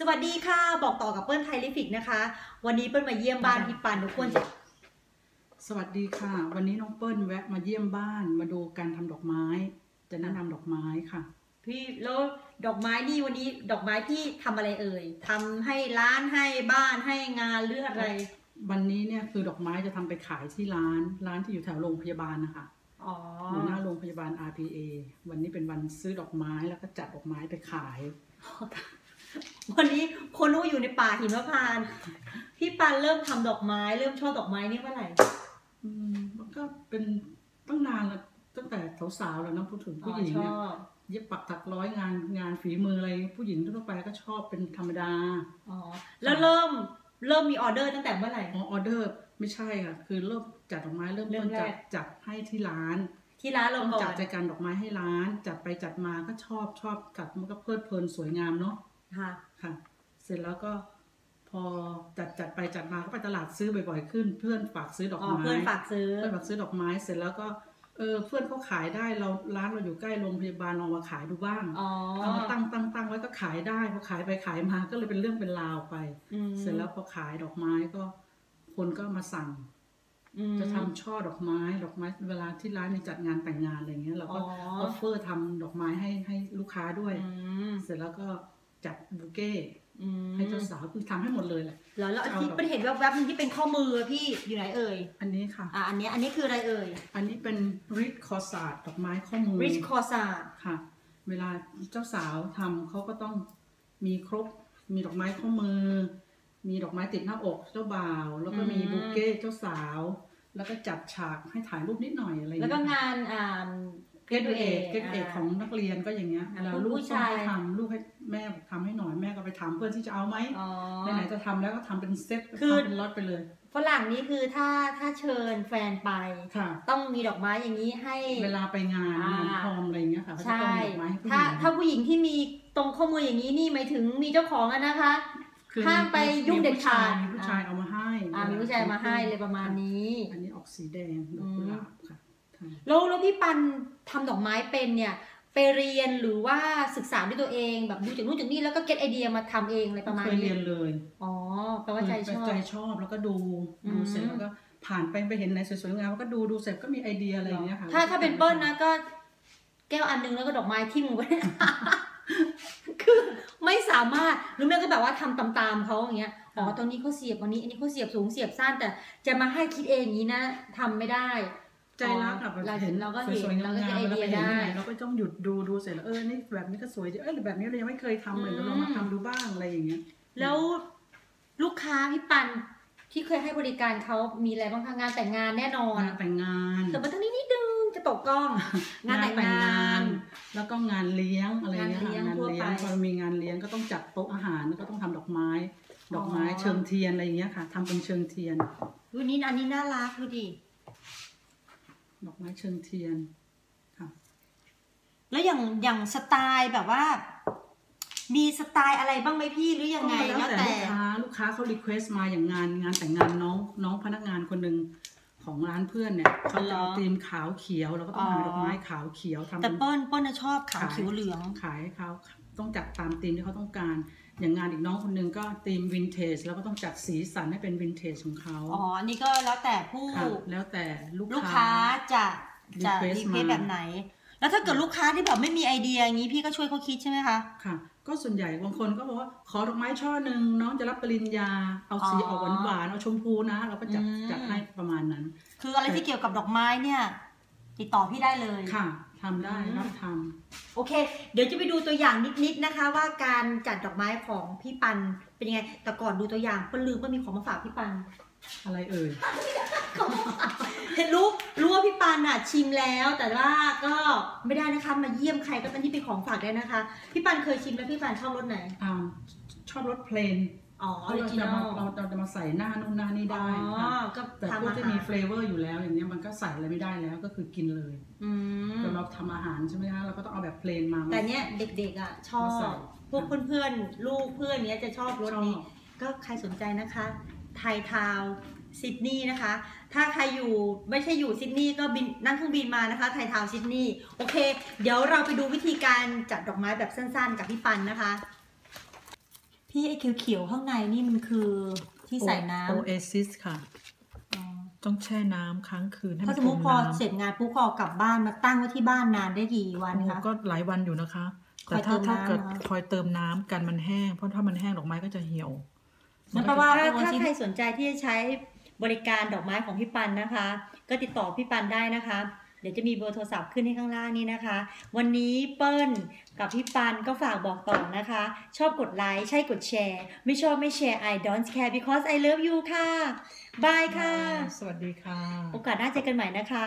สวัสดีค่ะ บอกต่อกับเปิ้ลไทยลิฟิกนะคะ วันนี้เปิ้ลมาเยี่ยมบ้านพี่ปันทุกคนจะสวัสดีค่ะ วันนี้น้องเปิ้ลแวะมาเยี่ยมบ้านมาดูการทำดอกไม้ จะแนะนำดอกไม้ค่ะ พี่แล้วดอกไม้นี่วันนี้ดอกไม้พี่ทำอะไรเอ่ยทำให้ร้านให้บ้านให้งานหรืออะไรวันนี้เนี่ยคือดอกไม้จะทำไปขายที่ร้าน ร้านที่อยู่แถวโรงพยาบาลนะคะอ๋ออยู่หน้าโรงพยาบาล RPA วันนี้เป็นวันซื้อดอกไม้แล้วก็จัดดอกไม้ไปขาย วันนี้คนรู้อยู่ในป่าหิมพานต์พี่ปันเริ่มทำดอกไม้ เริ่มชอบดอกไม้นี่เมื่อไหร่อืมมันก็เป็นตั้งนานแล้วตั้งแต่สาวๆแล้วนะพูดถึงอ๋ผู้อหญิงชเนี่ยอบเย็บปักถักร้อยงานงานฝีมืออะไรผู้หญิงทั่วไปก็ชอบเป็นธรรมดาอ๋อแล้วเริ่มเริ่มมีออเดอร์ตั้งแต่เมื่อไหร่อ๋อออเดอร์ไม่ใช่ค่ะคือเริ่มจัดดอกไม้เริ่มเริ่ต้มนแรจัดกจัดให้ที่ร้าน ที่ร้านเราต้องก่อจัดนใจการดอกไม้ให้ร้าน จัดไปจัดมาก็ชอบชอบจัดมันก็เพลิดเพลินสวยงามเนาะ ค่ะค่ะ เสร็จแล้วก็พอจัดจัดไปจัดมาก็ไปตลาดซื้อบ่อยๆขึ้น เพื่อนฝากซื้อดอกอ๋อไม้เพื่อนฝากซื้อเพื่อนฝากซื้อดอกไม้เสร็จแล้วก็เออเพื่อนเขาขายได้เราร้านเราอยู่ใกล้โรงพยาบาลลองมาขายดูบ้างอ๋อเอามาตั้งตั้งตั้งไว้ก็ขายได้พอขายไปขายมาก็เลยเป็นเรื่องเป็นราวไปอืมเสร็จแล้วพอขายดอกไม้ก็ คนก็มาสั่งอืมจะทำช่อดอกไม้ดอกไม้เวลาที่ร้านมีจัดงานแต่งงานอะไรเงี้ยเราก็อ๋อออฟเฟอร์ทำดอกไม้ให้ให้ลูกค้าด้วยอืมเสร็จแล้วก็ จัดบุเก้อืมให้เจ้าสาวคือทำให้หมดเลยแหละแล้วแล้วอันเอาที่ดอกเป็นเห็นแวบๆนึงที่เป็นข้อมืออะพี่อยู่ไหนเอ่ย อันนี้ค่ะอะอันเนี้ยอันนี้คืออะไรเอ่ย อันนี้เป็นริดคอสาดดอกไม้ข้อมือ rich c o r s a ค่ะ เวลาเจ้าสาวทำเขาก็ต้องมีครบมีดอกไม้ข้อมือ มีดอกไม้ติดหน้าอกเจ้าบ่าว แล้วก็มีบุเก้เจ้าสาว แล้วก็จัดฉากให้ถ่ายรูปนิดหน่อยอะไรอย่างแล้วเงี้ยก็งานอ่า เกตเอกเกตเอกของนักเรียนก็อย่างเงี้ยอ่าแล้วลูกผู้ต้องชายไปทำลูกให้แม่บอกทำให้หน่อยแม่ก็ไปทำเพื่อที่จะเอาไหมอ๋อไหนๆจะทำแล้วก็ทำเป็นเซตคือทำเป็นล็อตไปเลยฝรั่งนี่คือถ้าถ้าเชิญแฟนไปค่ะต้องมีดอกไม้อย่างนี้ให้เวลาไปงานอ่างงานพรอมอะไรอย่างเงี้ยค่ะเขาจะใช่ต้องมีดอกไม้ให้ผู้หถ้าญิงถ้าผู้หญิงที่มีตรงข้อมืออย่างนี้นี่หมายถึงมีเจ้าของอะนะคะคือห้ามไปยุ่งเด็ดขาดมีผู้ชายเอามาให้อ่ามีผู้ชายมาให้เลยประมาณนี้ อันนี้ออกสีแดงดอกกุหลาบค่ะค่ะแล้วแล้วพี่ปัน ทำดอกไม้เป็นเนี่ยไปเรียนหรือว่าศึกษาด้วยตัวเองแบบดูจากนู่นจากนี่แล้วก็เก็ตไอเดียมาทำเองอะไรประมาณเคยนี้เรียนเลย อ๋อแปลว่าใจชอบใจชอบแล้วก็ดูอืมดูเสร็จแล้วก็ผ่านไปไปเห็นไหนสวยๆงามแล้วก็ดูดูเสร็จก็มีไอเดียอะไรอย่างเงี้ยค่ะถ้าถ้าเป็นเปิ้ลนะก็แก้วอันหนึงแล้วก็ดอกไม้ทิ่มลงไปคือไม่สามารถหรือแม่ก็แบบว่าทำตามๆเขาอย่างเงี้ยอ๋อตรงนี้เขาเสียบอันนี้อันนี้เขาเสียบสูงเสียบสั้นแต่จะมาให้คิดเองอย่างนี้นะทำไม่ได้ ใจรักอะแบบเราเห็นเราก็เห็นสวยๆงาเรามก็ๆจะเวไอลาเดีไปยเห็นได้ที่ไหนเราก็ต้องหยุดดูดูเสร็จแล้วเออนี่แบบนี้ก็สวยดีเออหรือแบบนี้เรายังไม่เคยทำเลยเดี๋ยวเรามาทำดูบ้างอะไรอย่างเงี้ยแล้วลูกค้าพี่ปันที่เคยให้บริการเขามีอะไรบ้างคะงานแต่งงานแน่นอนงานแต่งงานเดี๋ยวมาทางนี้นิดนึงจะตกกล้องงานแต่งงาน แล้วก็งานเลี้ยงอะไรเงี้ยค่ะงางานนเลี้เลี้ยยงงทั่วไปพอมีงานเลี้ยงก็ต้องจัดโต๊ะอาหารแล้วก็ต้องทำดอกไม้อ๋อดอกไม้เชิงเทียนอะไรอย่างเงี้ยค่ะทำเป็นเชิงเทียนดูนี้อันนี้น่ารักดูดิ ดอกไม้เชิงเทียนค่ะแล้วอย่างอย่างสไตล์แบบว่า มีสไตล์อะไรบ้างไหมพี่หรือยังไงก็แล้วแล้วแต่แต่ลูกค้าลูกค้าเขารีเควสต์มาอย่างงานงานแต่งงานน้องน้องพนักงานคนหนึ่งของร้านเพื่อนเนี่ยเขาจะเอาธีมขาวเขียวแล้วก็ต้องหาดอกไม้ขาวเขียวทำแต่เป็นเปิ้ลเปิ้ลน่ะชอบขาวขายเขียวเหลืองขายให้เขาต้องจัดตามธีมที่เขาต้องการ อย่างงานอีกน้องคนหนึ่งก็ธีมวินเทจแล้วก็ต้องจัดสีสันให้เป็นวินเทจของเขาอ๋ออันนี้ก็แล้วแต่ผู้ค่ะแล้วแต่ลูกลูกค้าจะจะ request รีเควสมา แบบไหน แล้วถ้าเกิดลูกค้าที่แบบไม่มีไอเดียอย่างนี้พี่ก็ช่วยเขาคิดใช่ไหมคะ ค่ะ ก็ส่วนใหญ่บางคนก็บอกว่าขอดอกไม้ช่อหนึ่งน้องจะรับปริญญา เอาสีอ๋อออกหวานๆเอาชมพูนะเราก็จัดอืม จัดให้ประมาณนั้น คืออะไรที่เกี่ยวกับดอกไม้เนี่ย ติดต่อพี่ได้เลย ค่ะ ทำได้อืมรับทโอเค เดี๋ยวจะไปดูตัวอย่างนิดๆนะคะ ว่าการจัดดอกไม้ของพี่ปันเป็นยังไง แต่ก่อนดูตัวอย่างเปิ้ลลืมว่ามีของมาฝากพี่ปันำอะไรเอ่ย เห็นรู้รู้ว่าพี่ปันอะชิมแล้ว แต่ว่าก็ไม่ได้นะคะมาเยี่ยมใครก็เป็นที่เป็นของฝากได้นะคะ พี่ปันเคยชิมแล้วพี่ปันชอบรสไหน อ่าชอบรสเพลน อ๋อออเราริจิจะนอมาลเราเราจะมาใส่หน้านู่นหน้านี่ได้อ๋อค่ะก็แต่พทำวกอาที่หามีรเฟลเวอร์อยู่แล้วอย่างเนี้ยมันก็ใส่อะไรไม่ได้แล้วก็คือกินเลยอืมแต่เราทำอาหารใช่ไหมคะเราก็ต้องเอาแบบเพลนมา แต่เนี้ยเด็กๆอะชอบมาใส่พวกเพื่อนๆลูกเพื่อนเนี้ยจะชอบรสนี้ชอบก็ใครสนใจนะคะ ไทยทาวซิดนีย์นะคะ ถ้าใครอยู่ไม่ใช่อยู่ซิดนีย์ก็บินนั่งเครื่องบินมานะคะ ไทยทาวซิดนีย์โอเค เดี๋ยวเราไปดูวิธีการจัดดอกไม้แบบสั้นๆ กับพี่ปันนะคะพ ที่ไอ้เขียวๆข้างในนี่มันคือที่ใส่น้ำโอเอซิสค่ะอ๋อต้องแช่น้ำค้างคืนให้มัถ้านสมจมมติพอน้ำเสร็จงานปุ๊บก็เอากลับบ้านมาตั้งไว้ที่บ้านนานได้กี่วันโอ้คะก็หลายวันอยู่นะคะคอยแต่ถ้าเติมถ้าน้ำเกิดเหรอคอยเติมน้ำกันมันแห้ง เพราะถ้ามันแห้งดอกไม้ก็จะเหี่ยวนั่นแปลว่าถ้าโอถ้าชิใครสนใจที่จะใช้บริการดอกไม้ของพี่ปันนะคะ ก็ติดต่อพี่ปันได้นะคะเดี๋ยวจะมีเบอร์โทรศัพท์ขึ้นให้ข้างล่างนี้นะคะ วันนี้เปิ้ลกับพี่ปันก็ฝากบอกต่อนะคะ ชอบกดไลค์ใช่กดแชร์ ไม่ชอบไม่แชร์ I don't care because I love you ค่ะบายค่ะ สวัสดีค่ะ โอกาสหน้าเจอกันใหม่นะคะ